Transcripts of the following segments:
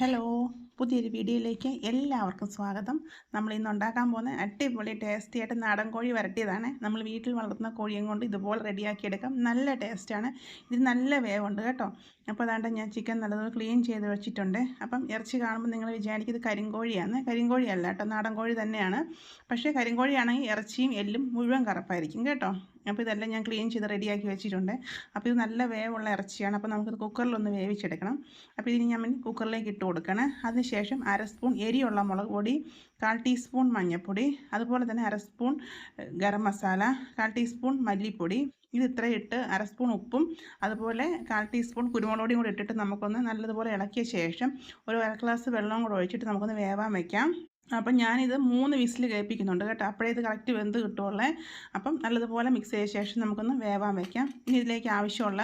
Hello പുതിയൊരു വീഡിയോയിലേക്ക് എല്ലാവർക്കും സ്വാഗതം. നമ്മൾ ഇന്ന് ഉണ്ടാക്കാൻ പോകുന്ന അടിപൊളി ടേസ്റ്റി ആയിട്ട് നാടൻ കോഴി വരട്ടിയതാണ്. നമ്മൾ വീട്ടിൽ വളർത്തുന്ന കോഴിയും കൊണ്ട് ഇതുപോലെ റെഡിയാക്കി എടുക്കാം. നല്ല ടേസ്റ്റാണ് ഇത് നല്ല വേവുണ്ട് കേട്ടോ. അപ്പോൾ അതാണ്ട് ഞാൻ ചിക്കൻ നല്ലതുപോലെ ക്ലീൻ ചെയ്ത് വെച്ചിട്ടുണ്ട്. അപ്പം ഇറച്ചി കാണുമ്പോൾ നിങ്ങൾ വിചാരിക്കും ഇത് കരിങ്കോഴിയാണ്. കരിങ്കോഴിയല്ല കേട്ടോ. നാടൻ കോഴി തന്നെയാണ്. പക്ഷേ കരിങ്കോഴിയാണെങ്കിൽ ഇറച്ചിയും എല്ലും മുഴുവൻ കറുപ്പായിരിക്കും കേട്ടോ. അപ്പോൾ ഇതെല്ലാം ഞാൻ ക്ലീൻ ചെയ്ത് റെഡിയാക്കി വെച്ചിട്ടുണ്ട്. അപ്പോൾ ഇത് നല്ല വേവുള്ള ഇറച്ചിയാണ്. അപ്പോൾ നമുക്കിത് കുക്കറിലൊന്ന് വേവിച്ചെടുക്കണം. അപ്പോൾ ഇതിന് ഞാൻ കുക്കറിലേക്ക് ഇട്ട് കൊടുക്കണം. അതിനുശേഷം അര സ്പൂൺ എരിയുള്ള മുളക് പൊടി കാൽ ടീസ്പൂൺ മഞ്ഞൾപ്പൊടി അതുപോലെ തന്നെ അര സ്പൂൺ ഗരം മസാല കാൽ ടീസ്പൂൺ മല്ലിപ്പൊടി. ഇത് ഇത്ര ഇട്ട് അര സ്പൂൺ ഉപ്പും അതുപോലെ കാൽ ടീസ്പൂൺ കുരുമുളക് കൂടി ഇട്ടിട്ട് നമുക്കൊന്ന് നല്ലതുപോലെ ഇളക്കിയ ശേഷം ഒരു അര ഗ്ലാസ് വെള്ളവും കൂടെ ഒഴിച്ചിട്ട് നമുക്കൊന്ന് വേവാൻ വയ്ക്കാം അപ്പം ഞാനിത് മൂന്ന് വിസിൽ കേൾപ്പിക്കുന്നുണ്ട് കേട്ടോ. അപ്പോഴേ ഇത് കറക്റ്റ് വെന്ത് കിട്ടുള്ളേ. അപ്പം നല്ലതുപോലെ മിക്സ് ചെയ്ത ശേഷം നമുക്കൊന്ന് വേവാൻ വയ്ക്കാം ഇനി ഇതിലേക്ക് ആവശ്യമുള്ള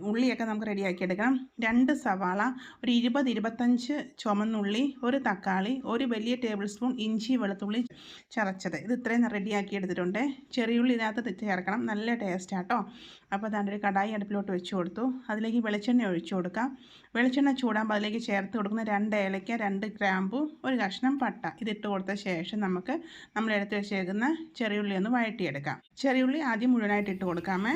ഉള്ളിയൊക്കെ നമുക്ക് റെഡിയാക്കി എടുക്കാം രണ്ട് സവാള ഒരു ഇരുപത് ഇരുപത്തഞ്ച് ചുമന്നുള്ളി ഒരു തക്കാളി ഒരു വലിയ ടേബിൾ സ്പൂൺ ഇഞ്ചി വെളുത്തുള്ളി ചതച്ചത്. ഇത് ഇത്രയും റെഡിയാക്കി എടുത്തിട്ടുണ്ട്. ചെറിയുള്ളി ഇതിനകത്ത് ചേർക്കണം നല്ല ടേസ്റ്റ് ആട്ടോ അപ്പോൾ ഒരു കടായി അടുപ്പിലോട്ട് വെച്ച് കൊടുത്തു. അതിലേക്ക് വെളിച്ചെണ്ണ ഒഴിച്ചു കൊടുക്കാം. വെളിച്ചെണ്ണ ചൂടാകുമ്പോൾ അതിലേക്ക് ചേർത്ത് കൊടുക്കുന്ന രണ്ട് ഏലയ്ക്ക രണ്ട് ഗ്രാമ്പു ഒരു കഷ്ണം പട്ട. ഇതിട്ട് കൊടുത്ത ശേഷം നമുക്ക് നമ്മൾ എടുത്ത് വെച്ചേക്കുന്ന ചെറിയുള്ളി ഒന്ന് വഴറ്റിയെടുക്കാം. ചെറിയുള്ളി ആദ്യം മുഴുവനായിട്ട് ഇട്ട് കൊടുക്കാമേ.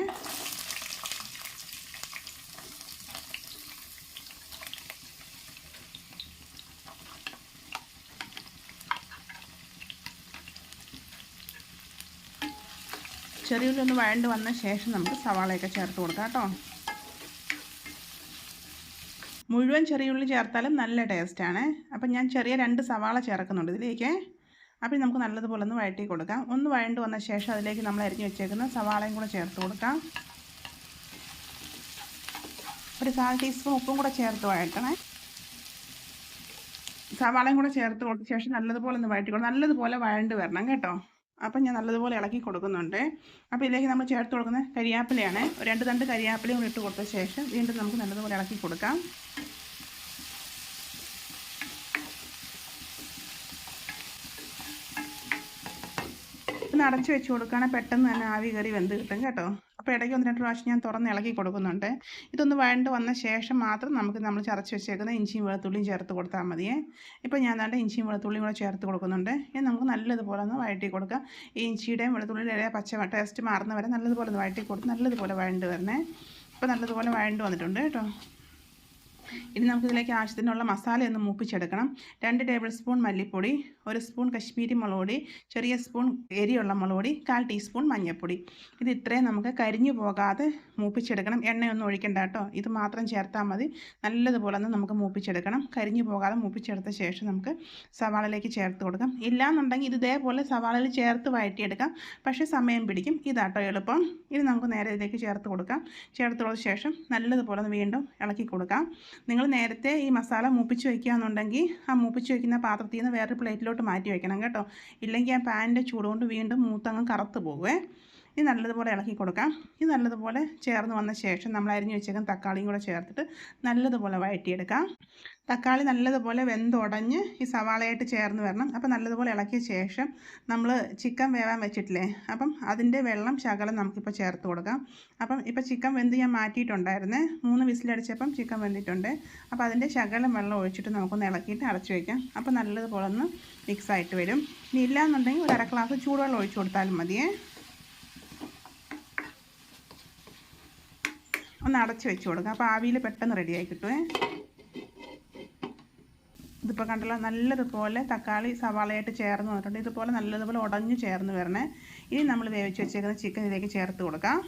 ചെറിയുള്ളി ഒന്ന് വഴണ്ട് വന്ന ശേഷം നമുക്ക് സവാളയൊക്കെ ചേർത്ത് കൊടുക്കാം കേട്ടോ. മുഴുവൻ ചെറിയുള്ളി ചേർത്താലും നല്ല ടേസ്റ്റാണ്. അപ്പം ഞാൻ ചെറിയ രണ്ട് സവാള ചേർക്കുന്നുണ്ട് ഇതിലേക്ക്. അപ്പം നമുക്ക് നല്ലതുപോലെ ഒന്ന് വഴറ്റി കൊടുക്കാം. ഒന്ന് വഴണ്ട് വന്ന ശേഷം അതിലേക്ക് നമ്മൾ അരിഞ്ഞ് വെച്ചേക്കുന്ന സവാളയും കൂടെ ചേർത്ത് കൊടുക്കാം. ഒരു കാൽ ടീസ്പൂൺ ഉപ്പും കൂടെ ചേർത്ത് വഴറ്റണേ. സവാളയും കൂടെ ചേർത്ത് കൊടുത്ത ശേഷം നല്ലതുപോലെ ഒന്ന് വഴറ്റി കൊടുക്കാം നല്ലതുപോലെ വഴണ്ട് വരണം കേട്ടോ. അപ്പം ഞാൻ നല്ലതുപോലെ ഇളക്കി കൊടുക്കുന്നുണ്ട്. അപ്പോൾ ഇതിലേക്ക് നമ്മൾ ചേർത്ത് കൊടുക്കുന്ന കരിയാപ്പിലയാണ്. രണ്ട് തണ്ട് കരിയാപ്പിലയും കൂടി ഇട്ട് കൊടുത്ത ശേഷം വീണ്ടും നമുക്ക് നല്ലതുപോലെ ഇളക്കി കൊടുക്കാം. ഒന്ന് വെച്ച് കൊടുക്കുകയാണെങ്കിൽ പെട്ടെന്ന് തന്നെ ആവി കയറി വെന്ത് കിട്ടും കേട്ടോ. അപ്പോൾ ഇടയ്ക്ക് ഒന്ന് രണ്ട് പ്രാവശ്യം ഞാൻ തുറന്ന് ഇളക്കി കൊടുക്കുന്നുണ്ട്. ഇതൊന്ന് വഴണ്ട് വന്ന ശേഷം മാത്രം നമുക്ക് നമ്മൾ ചതച്ച് വെച്ചേക്കുന്ന ഇഞ്ചിയും വെളുത്തുള്ളിയും ചേർത്ത് കൊടുത്താൽ മതിയേ. ഇപ്പോൾ ഞാൻ നല്ല ഇഞ്ചിയും വെളുത്തുള്ളിയും കൂടെ ചേർത്ത് കൊടുക്കുന്നുണ്ട്. ഇനി നമുക്ക് നല്ലതുപോലെ ഒന്ന് വഴറ്റി കൊടുക്കുക ഈ ഇഞ്ചിയുടെയും വെളുത്തുള്ളിയുടെ പച്ച ടേസ്റ്റ് മാറുന്ന വരെ നല്ലതുപോലെ ഒന്ന് വഴറ്റി കൊടുത്ത് നല്ലതുപോലെ വഴണ്ട് വരണേ. ഇപ്പോൾ നല്ലതുപോലെ വഴണ്ട് വന്നിട്ടുണ്ട് കേട്ടോ. ഇനി നമുക്കിതിലേക്ക് ആവശ്യത്തിനുള്ള മസാല ഒന്ന് മൂപ്പിച്ചെടുക്കണം. രണ്ട് ടേബിൾ സ്പൂൺ മല്ലിപ്പൊടി ഒരു സ്പൂൺ കശ്മീരി മുളക് പൊടി ചെറിയ സ്പൂൺ എരിയുള്ള മുളക് പൊടി കാൽ ടീസ്പൂൺ മഞ്ഞൾപ്പൊടി. ഇത് ഇത്രയും നമുക്ക് കരിഞ്ഞു പോകാതെ മൂപ്പിച്ചെടുക്കണം. എണ്ണയൊന്നും ഒഴിക്കണ്ട കേട്ടോ. ഇത് മാത്രം ചേർത്താൽ മതി. നല്ലതുപോലെ ഒന്ന് നമുക്ക് മൂപ്പിച്ചെടുക്കണം. കരിഞ്ഞു പോകാതെ മൂപ്പിച്ചെടുത്ത ശേഷം നമുക്ക് സവാളയിലേക്ക് ചേർത്ത് കൊടുക്കാം. ഇല്ലാന്നുണ്ടെങ്കിൽ ഇത് ഇതേപോലെ സവാളയിൽ ചേർത്ത് വഴറ്റിയെടുക്കാം. പക്ഷേ സമയം പിടിക്കും. ഇതാട്ടോ എളുപ്പം. ഇത് നമുക്ക് നേരെ ഇതിലേക്ക് ചേർത്ത് കൊടുക്കാം. ചേർത്ത് കൊടുത്ത ശേഷം നല്ലതുപോലെ ഒന്ന് വീണ്ടും ഇളക്കി കൊടുക്കാം. നിങ്ങൾ നേരത്തെ ഈ മസാല മൂപ്പിച്ച് വയ്ക്കുകയെന്നുണ്ടെങ്കിൽ ആ മൂപ്പിച്ച് വയ്ക്കുന്ന പാത്രത്തിൽ നിന്ന് വേറൊരു പ്ലേറ്റിലോട്ട് മാറ്റി വെക്കണം കേട്ടോ. ഇല്ലെങ്കിൽ ആ പാനിന്റെ ചൂടുകൊണ്ട് വീണ്ടും മൂത്തങ്ങ് കറുത്ത് പോകുമേ ഇത് നല്ലതുപോലെ ഇളക്കി കൊടുക്കാം. ഇത് നല്ലതുപോലെ ചേർന്ന് വന്ന ശേഷം നമ്മൾ അരിഞ്ഞ് വെച്ചേക്കുന്ന തക്കാളിയും കൂടെ ചേർത്തിട്ട് നല്ലതുപോലെ വഴറ്റിയെടുക്കാം. തക്കാളി നല്ലതുപോലെ വെന്തുടഞ്ഞ് ഈ സവാളയായിട്ട് ചേർന്ന് വരണം. അപ്പം നല്ലതുപോലെ ഇളക്കിയ ശേഷം നമ്മൾ ചിക്കൻ വേവാൻ വെച്ചിട്ടില്ലേ? അപ്പം അതിന്റെ വെള്ളം ശകലം നമുക്കിപ്പോൾ ചേർത്ത് കൊടുക്കാം. അപ്പം ഇപ്പോൾ ചിക്കൻ വെന്ത് ഞാൻ മാറ്റിയിട്ടുണ്ടായിരുന്നേ. മൂന്ന് വിസിലടിച്ചപ്പം ചിക്കൻ വെന്തിട്ടുണ്ട്. അപ്പോൾ അതിന്റെ ശകലം വെള്ളം ഒഴിച്ചിട്ട് നമുക്കൊന്ന് ഇളക്കിയിട്ട് അടച്ചു വയ്ക്കാം അപ്പം നല്ലതുപോലെ ഒന്ന് മിക്സ് ആയിട്ട് വരും. ഇനി ഇല്ലാന്നുണ്ടെങ്കിൽ ഒരു അര ഗ്ലാസ് ചൂടുവെള്ളം ഒഴിച്ചു കൊടുത്താലും മതിയേ. ഒന്ന് അടച്ച് വെച്ച് കൊടുക്കുക അപ്പോൾ ആവിയിൽ പെട്ടെന്ന് റെഡിയായി കിട്ടുമേ ഇതിപ്പോൾ കണ്ടല്ലോ നല്ലതുപോലെ തക്കാളി സവാളയായിട്ട് ചേർന്ന് വന്നിട്ടുണ്ട്. ഇതുപോലെ നല്ലതുപോലെ ഉടഞ്ഞ് ചേർന്ന് വരണേ. ഇനി നമ്മൾ വേവിച്ച് വെച്ചേക്കുന്ന ചിക്കൻ ഇതിലേക്ക് ചേർത്ത് കൊടുക്കാം.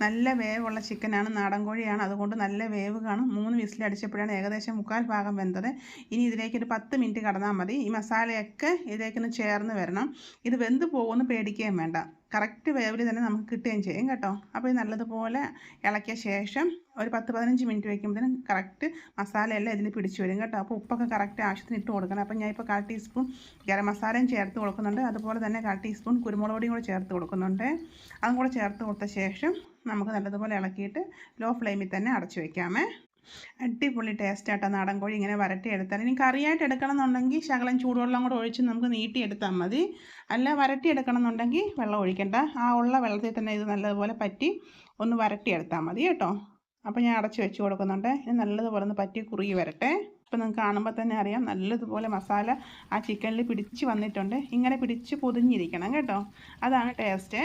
നല്ല വേവുള്ള ചിക്കനാണ്. നാടൻ കോഴിയാണ്. അതുകൊണ്ട് നല്ല വേവ് കാണും. മൂന്ന് വിസിലടിച്ചപ്പോഴാണ് ഏകദേശം മുക്കാൽ ഭാഗം വെന്തത്. ഇനി ഇതിലേക്ക് ഒരു പത്ത് മിനിറ്റ് കടന്നാൽ മതി. ഈ മസാലയൊക്കെ ഇതിലേക്കൊന്ന് ചേർന്ന് വരണം. ഇത് വെന്ത് പോകുമെന്ന് പേടിക്കുകയും വേണ്ട. കറക്റ്റ് വേവിൽ തന്നെ നമുക്ക് കിട്ടുകയും ചെയ്യും കേട്ടോ. അപ്പോൾ ഇത് നല്ലതുപോലെ ഇളക്കിയ ശേഷം ഒരു പത്ത് പതിനഞ്ച് മിനിറ്റ് വയ്ക്കുമ്പോഴത്തേനും കറക്റ്റ് മസാലയെല്ലാം ഇതിൽ പിടിച്ചു വരും കേട്ടോ. അപ്പോൾ ഉപ്പൊക്കെ കറക്റ്റ് ആവശ്യത്തിന് ഇട്ട് കൊടുക്കണം. അപ്പോൾ ഞാൻ ഇപ്പോൾ കാൽ ടീസ്പൂൺ ഗരം മസാലയും ചേർത്ത് കൊടുക്കുന്നുണ്ട്. അതുപോലെ തന്നെ കാൽ ടീസ്പൂൺ കുരുമുളക് പൊടിയും കൂടെ ചേർത്ത് കൊടുക്കുന്നുണ്ട്. അതും കൂടെ ചേർത്ത് കൊടുത്ത ശേഷം നമുക്ക് നല്ലതുപോലെ ഇളക്കിയിട്ട് ലോ ഫ്ലെയിമിൽ തന്നെ അടച്ചു വയ്ക്കാമേ അടിപൊളി ടേസ്റ്റ് ആട്ടോ. നാടൻ കോഴി ഇങ്ങനെ വരട്ടിയെടുത്താൽ ഇനി കറിയായിട്ട് എടുക്കണം എന്നുണ്ടെങ്കിൽ ശകലം ചൂടുവെള്ളം കൂടെ ഒഴിച്ച് നമുക്ക് നീട്ടിയെടുത്താൽ മതി. അല്ല വരട്ടിയെടുക്കണം എന്നുണ്ടെങ്കിൽ വെള്ളം ഒഴിക്കണ്ട. ആ ഉള്ള വെള്ളത്തിൽ തന്നെ ഇത് നല്ലതുപോലെ പറ്റി ഒന്ന് വരട്ടിയെടുത്താൽ മതി കേട്ടോ. അപ്പോൾ ഞാൻ അടച്ച് വെച്ച് കൊടുക്കുന്നുണ്ട്. ഇത് നല്ലതുപോലെ ഒന്ന് പറ്റി കുറുകി വരട്ടെ. അപ്പോൾ നിങ്ങൾക്ക് കാണുമ്പോൾ തന്നെ അറിയാം നല്ലതുപോലെ മസാല ആ ചിക്കനിൽ പിടിച്ച് വന്നിട്ടുണ്ട്. ഇങ്ങനെ പിടിച്ച് പൊതിഞ്ഞിരിക്കണം കേട്ടോ. അതാണ് ടേസ്റ്റ്.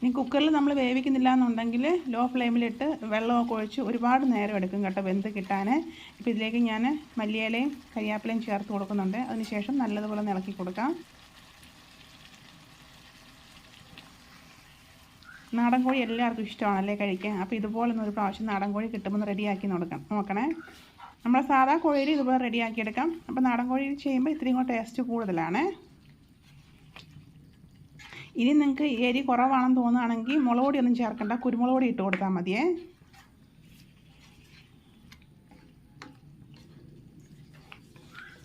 ഇനി കുക്കറിൽ നമ്മൾ വേവിക്കുന്നില്ല എന്നുണ്ടെങ്കിൽ ലോ ഫ്ലെയിമിലിട്ട് വെള്ളമൊക്കെ ഒഴിച്ച് ഒരുപാട് നേരം എടുക്കും കേട്ടോ വെന്ത് കിട്ടാൻ. ഇപ്പോൾ ഇതിലേക്ക് ഞാൻ മല്ലിയിലയും കരിയാപ്പിലയും ചേർത്ത് കൊടുക്കുന്നുണ്ട്. അതിനുശേഷം നല്ലതുപോലെ ഇളക്കി കൊടുക്കാം. നാടൻ കോഴി എല്ലാവർക്കും ഇഷ്ടമാണല്ലേ കഴിക്കാൻ? അപ്പോൾ ഇതുപോലെ ഒന്ന് ഒരു പ്രാവശ്യം നാടൻ കോഴി കിട്ടുമ്പോൾ റെഡിയാക്കി നോക്കണം. നോക്കണേ. നമ്മൾ സാധാ കോഴിയിൽ ഇതുപോലെ റെഡിയാക്കി എടുക്കാം. അപ്പോൾ നാടൻ കോഴി ചെയ്യുമ്പോൾ ഇത്രയും കൂടെ ടേസ്റ്റ് കൂടുതലാണ്. ഇനി നിങ്ങൾക്ക് എരി കുറവാണെന്ന് തോന്നുകയാണെങ്കിൽ മുളക് പൊടി ഒന്നും ചേർക്കണ്ട. കുരുമുളക് പൊടി ഇട്ട് കൊടുത്താൽ മതിയേ.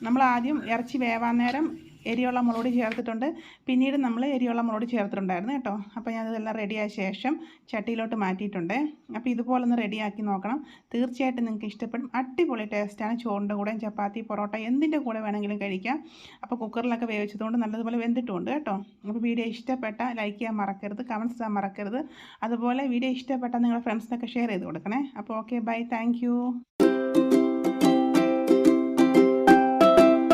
നമ്മൾ ആദ്യം ഇറച്ചി വേവാൻ നേരം എരിയുള്ള മുളക് ചേർത്തിട്ടുണ്ട്. പിന്നീട് നമ്മൾ എരിയുള്ള മുളക് ചേർത്തിട്ടുണ്ടായിരുന്നു കേട്ടോ. അപ്പോൾ ഞാൻ ഇതെല്ലാം റെഡിയായ ശേഷം ചട്ടിയിലോട്ട് മാറ്റിയിട്ടുണ്ട്. അപ്പോൾ ഇതുപോലെ ഒന്ന് റെഡിയാക്കി നോക്കണം. തീർച്ചയായിട്ടും നിങ്ങൾക്ക് ഇഷ്ടപ്പെടും. അടിപൊളി ടേസ്റ്റാണ് ചോറിന്റെ കൂടെയും ചപ്പാത്തി പൊറോട്ട എന്തിന്റെ കൂടെ വേണമെങ്കിലും കഴിക്കാം. അപ്പോൾ കുക്കറിലൊക്കെ വേവിച്ചതുകൊണ്ട് നല്ലതുപോലെ വെന്തിട്ടുമുണ്ട് കേട്ടോ. അപ്പോൾ വീഡിയോ ഇഷ്ടപ്പെട്ട ലൈക്ക് ചെയ്യാൻ മറക്കരുത് കമൻസ് ചെയ്യാൻ മറക്കരുത്. അതുപോലെ വീഡിയോ ഇഷ്ടപ്പെട്ട നിങ്ങളുടെ ഫ്രണ്ട്സിനൊക്കെ ഷെയർ ചെയ്ത് കൊടുക്കണേ. അപ്പോൾ ഓക്കെ ബൈ താങ്ക്